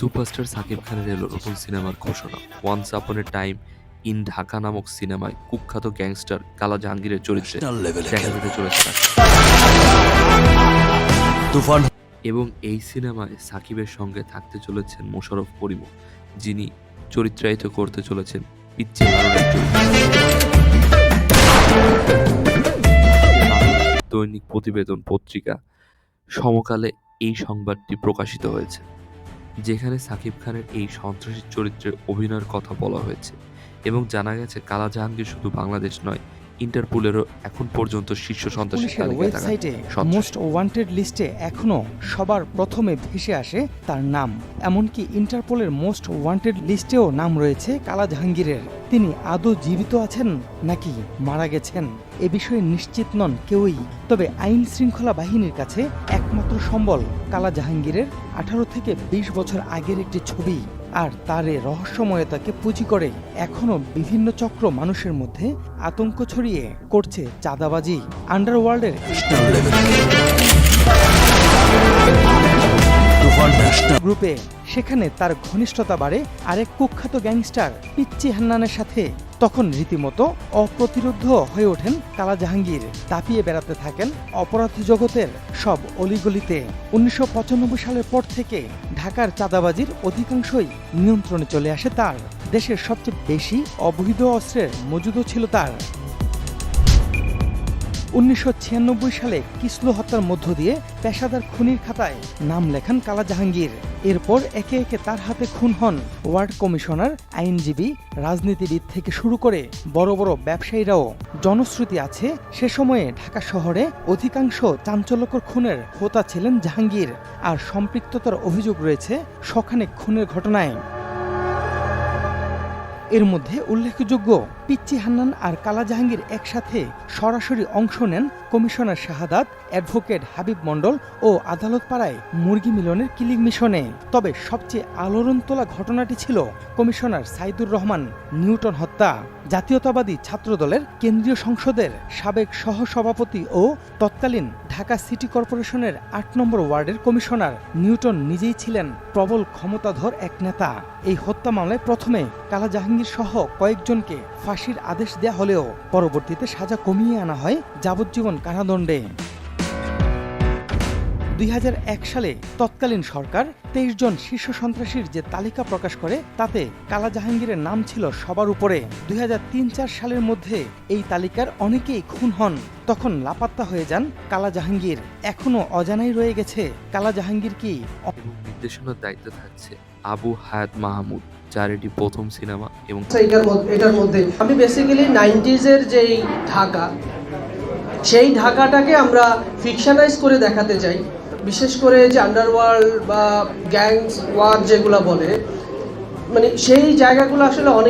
Superstar Shakib খানের এলো নতুন সিনেমার ঘোষণা। Once upon A time in Dhaka নামক সিনেমায় কুখ্যাত গ্যাংস্টার কালা জাহাঙ্গীরের চরিত্রে দেখা যেতে চলেছে তুফান। এবং এই সিনেমায় সাকিবের সঙ্গে থাকতে চলেছেন মোশারফ করিম যিনি চরিত্রায়িত করতে চলেছেন পিচ্ছি। দৈনিক প্রতিবেদন পত্রিকা সমকালে এই সংবাদটি প্রকাশিত হয়েছে। যেখানে সাকিব খানের এই সন্ত্রাসী চরিত্রে অভিনয়ের কথা বলা হয়েছে এবং জানা গেছে কালা জাহাঙ্গীর শুধু বাংলাদেশ নয় ইন্টারপোলেরও এখন পর্যন্ত শীর্ষ সন্ত্রাসী ওয়েবসাইটে মোস্ট ওয়ান্টেড লিস্টে এখনও সবার প্রথমে ভেসে আসে তার নাম। এমনকি ইন্টারপোলের মোস্ট ওয়ান্টেড লিস্টেও নাম রয়েছে কালা জাহাঙ্গীরের তিনি আদৌ জীবিত আছেন নাকি মারা গেছেন? এ বিষয়ে নিশ্চিত নন কেউই। তবে আইন শৃঙ্খলা বাহিনীর কাছে একমাত্র সম্বল কালা জাহাঙ্গীরের আঠারো থেকে বিশ বছর আগের একটি ছবি। আর তার এ রহস্যময়তাকে পুঁজি করে এখনও বিভিন্ন চক্র মানুষের মধ্যে আতঙ্ক ছড়িয়ে করছে চাঁদাবাজি আন্ডারওয়ার্ল্ডের গ্রুপে, সেখানে তার ঘনিষ্ঠতা বাড়ে আরেক কুখ্যাত গ্যাংস্টার, পিচ্চি হান্নানের সাথে। তখন রীতিমতো অপ্রতিরোধ হয়ে ওঠেন কালা জাহাঙ্গীর তাপিয়ে বেড়াতে থাকেন অপরাধ জগতের সব অলিগলিতে। উনিশশো পঁচানব্বই সালের পর থেকে ঢাকার চাঁদাবাজির অধিকাংশই নিয়ন্ত্রণে চলে আসে তার। দেশের সবচেয়ে বেশি অবৈধ অস্ত্রের মজুদও ছিল তার। উনিশশো ছিয়ানব্বই সালে কিসলু হত্যার মধ্য দিয়ে পেশাদার খুনির খাতায় নাম লেখান কালা জাহাঙ্গীর। এরপর একে একে তার হাতে খুন হন ওয়ার্ড কমিশনার, আইনজীবী, রাজনীতিবিদ থেকে শুরু করে বড় বড় ব্যবসায়ীরাও। জনশ্রুতি আছে, সে সময়ে ঢাকা শহরে অধিকাংশ চাঞ্চল্যকর খুনের হোতা ছিলেন জাহাঙ্গীর। আর সম্পৃক্ততার অভিযোগ রয়েছে শখানেক খুনের ঘটনায়। এর মধ্যে উল্লেখযোগ্য পিচ্চি হান্নান আর কালা জাহাঙ্গীর একসাথে সরাসরি অংশ নেন কমিশনার শাহাদাত, অ্যাডভোকেট হাবিব মণ্ডল ও আদালত পাড়ায় মুরগি মিলনের কিলিং মিশনে। তবে সবচেয়ে আলোড়ন তোলা ঘটনাটি ছিল কমিশনার সাইদুর রহমান নিউটন হত্যা। জাতীয়তাবাদী ছাত্রদলের কেন্দ্রীয় সংসদের সাবেক সহসভাপতি ও তৎকালীন ঢাকা সিটি কর্পোরেশনের আট নম্বর ওয়ার্ডের কমিশনার নিউটন নিজেই ছিলেন প্রবল ক্ষমতাধর এক নেতা। এই হত্যা মামলায় প্রথমে কালা জাহাঙ্গীর সহ কয়েকজনকে ফাঁসির আদেশ দেয়া হলেও পরবর্তীতে সাজা কমিয়ে আনা হয় যাবজ্জীবন কারাদণ্ডে। দুই হাজার এক সালে তৎকালীন সরকার তেইশ জন শীর্ষ সন্ত্রাসীর যে তালিকা প্রকাশ করে তাতে কালা জাহাঙ্গীরের নাম ছিল সবার উপরে। দুই সালের মধ্যে এই তালিকার অনেকেই খুন হন। তখন লাপাত্তা হয়ে যান কালা জাহাঙ্গীর এখনও অজানাই রয়ে গেছে কালা জাহাঙ্গীর কি নির্দেশনার দায়িত্ব থাকছে আবু হায়াত মাহমুদ যার এটি প্রথম সিনেমা এবং আচ্ছা, এটার মধ্যে এটার মধ্যে আমি বেসিক্যালি নাইনটিজের যেই ঢাকা সেই ঢাকাটাকে আমরা ফিকশনাইজ করে দেখাতে চাই। বিশেষ করে যে আন্ডারওয়ার্ল্ড বা গ্যাংস ওয়ার যেগুলো বলে মানে সেই জায়গাগুলো আসলে অনেক